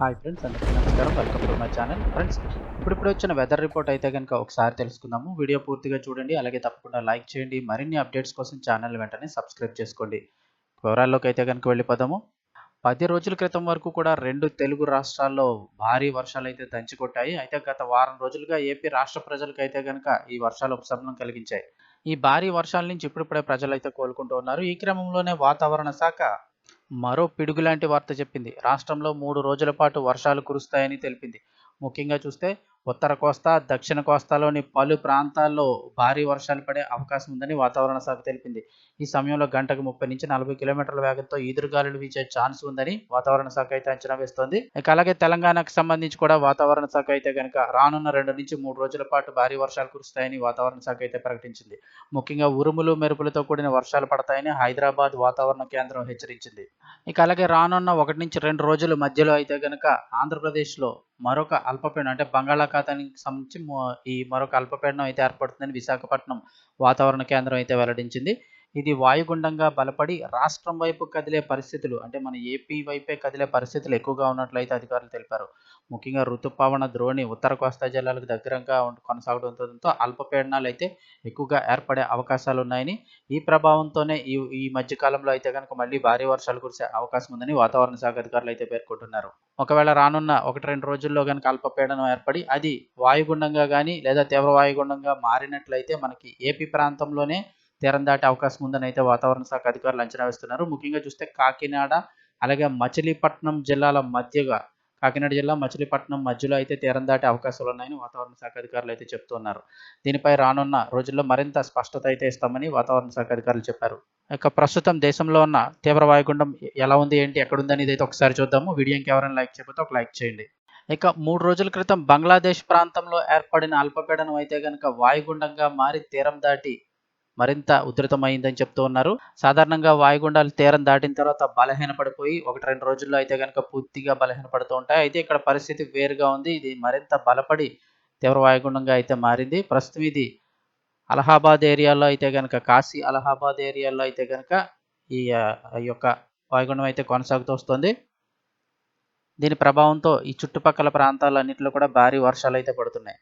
Hi friends అందరికీ నమస్కారం. Welcome to my channel friends ఇప్పుడిప్పుడు వచ్చిన వెదర్ రిపోర్ట్ అయితే కనుక ఒకసారి తెలుసుకుందాము. వీడియో పూర్తిగా చూడండి అలాగే తప్పకుండా లైక్ చేయండి. మరిన్ని అప్డేట్స్ కోసం ఛానల్ వెంటనే సబ్స్క్రైబ్ చేసుకోండి. వివరాల్లోకి అయితే కనుక వెళ్ళిపోదాము. పది రోజుల క్రితం వరకు కూడా రెండు తెలుగు రాష్ట్రాల్లో భారీ వర్షాలు అయితే దంచికొట్టాయి. అయితే గత వారం రోజులుగా ఏపీ రాష్ట్ర ప్రజలకు అయితే కనుక ఈ వర్షాలు ఉపశమనం కలిగించాయి. ఈ భారీ వర్షాల నుంచి ఇప్పుడిప్పుడే ప్రజలు అయితే కోలుకుంటూ ఉన్నారు. ఈ క్రమంలోనే వాతావరణ శాఖ మరో పిడుగులాంటి వార్త చెప్పింది. రాష్ట్రంలో మూడు రోజుల పాటు వర్షాలు కురుస్తాయని తెలిపింది. ముఖ్యంగా చూస్తే ఉత్తర కోస్తా దక్షిణ కోస్తాలోని పలు ప్రాంతాల్లో భారీ వర్షాలు పడే అవకాశం ఉందని వాతావరణ శాఖ తెలిపింది. ఈ సమయంలో గంటకు ముప్పై నుంచి నలభై కిలోమీటర్ల వేగంతో ఈదురుగాలులు వీచే ఛాన్స్ ఉందని వాతావరణ శాఖ అయితే అంచనా వేస్తోంది. ఇక అలాగే తెలంగాణకు సంబంధించి కూడా వాతావరణ శాఖ అయితే కనుక రానున్న రెండు నుంచి మూడు రోజుల పాటు భారీ వర్షాలు కురుస్తాయని వాతావరణ శాఖ అయితే ప్రకటించింది. ముఖ్యంగా ఉరుములు మెరుపులతో కూడిన వర్షాలు పడతాయని హైదరాబాద్ వాతావరణ కేంద్రం హెచ్చరించింది. ఇక అలాగే రానున్న ఒకటి నుంచి రెండు రోజుల మధ్యలో అయితే కనుక ఆంధ్రప్రదేశ్లో మరొక అల్పపీడనం అంటే బంగాళాఖాతానికి సంబంధించి ఈ మరొక అల్పపీడనం అయితే ఏర్పడుతుందని విశాఖపట్నం వాతావరణ కేంద్రం అయితే వెల్లడించింది. ఇది వాయుగుండంగా బలపడి రాష్ట్రం వైపు కదిలే పరిస్థితులు అంటే మన ఏపీ వైపే కదిలే పరిస్థితులు ఎక్కువగా ఉన్నట్లయితే అధికారులు తెలిపారు. ముఖ్యంగా ఋతుపవన ద్రోణి ఉత్తర కోస్తా జిల్లాలకు దగ్గరగా కొనసాగడంతో అల్పపీడనాలు అయితే ఎక్కువగా ఏర్పడే అవకాశాలు ఉన్నాయని ఈ ప్రభావంతోనే ఈ ఈ మధ్యకాలంలో అయితే కనుక మళ్ళీ భారీ వర్షాలు కురిసే అవకాశం ఉందని వాతావరణ శాఖ అధికారులు అయితే పేర్కొంటున్నారు. ఒకవేళ రానున్న ఒకటి రెండు రోజుల్లో కనుక అల్పపీడనం ఏర్పడి అది వాయుగుండంగా కానీ లేదా తీవ్ర వాయుగుండంగా మారినట్లయితే మనకి ఏపీ ప్రాంతంలోనే తీరం దాటే అవకాశం ఉందని అయితే వాతావరణ శాఖ అధికారులు అంచనా వేస్తున్నారు. ముఖ్యంగా చూస్తే కాకినాడ అలాగే మచిలీపట్నం జిల్లాల మధ్యగా కాకినాడ జిల్లా మచిలీపట్నం మధ్యలో అయితే తీరం దాటే అవకాశాలు ఉన్నాయని వాతావరణ శాఖ అధికారులు అయితే చెప్తున్నారు. దీనిపై రానున్న రోజుల్లో మరింత స్పష్టత అయితే ఇస్తామని వాతావరణ శాఖ అధికారులు చెప్పారు. ఇక ప్రస్తుతం దేశంలో ఉన్న తీవ్ర వాయుగుండం ఎలా ఉంది ఏంటి ఎక్కడుంది అనేది అయితే ఒకసారి చూద్దాము. వీడియోకి ఎవరైనా లైక్ చేయకపోతే ఒక లైక్ చేయండి. ఇక మూడు రోజుల క్రితం బంగ్లాదేశ్ ప్రాంతంలో ఏర్పడిన అల్పపీడనం అయితే కనుక వాయుగుండంగా మారి తీరం దాటి మరింత ఉధృతమైందని చెప్తూ ఉన్నారు. సాధారణంగా వాయుగుండాలు తీరం దాటిన తర్వాత బలహీనపడిపోయి ఒకటి రెండు రోజుల్లో అయితే కనుక పూర్తిగా బలహీనపడుతూ ఉంటాయి. అయితే ఇక్కడ పరిస్థితి వేరుగా ఉంది. ఇది మరింత బలపడి తీవ్ర వాయుగుండంగా అయితే మారింది. ప్రస్తుతం ఇది అలహాబాద్ ఏరియాలో అయితే కనుక కాశీ అలహాబాద్ ఏరియాలో అయితే కనుక ఈ ఈ యొక్క వాయుగుండం అయితే కొనసాగుతూ వస్తుంది. దీని ప్రభావంతో ఈ చుట్టుపక్కల ప్రాంతాలన్నింటిలో కూడా భారీ వర్షాలు అయితే పడుతున్నాయి.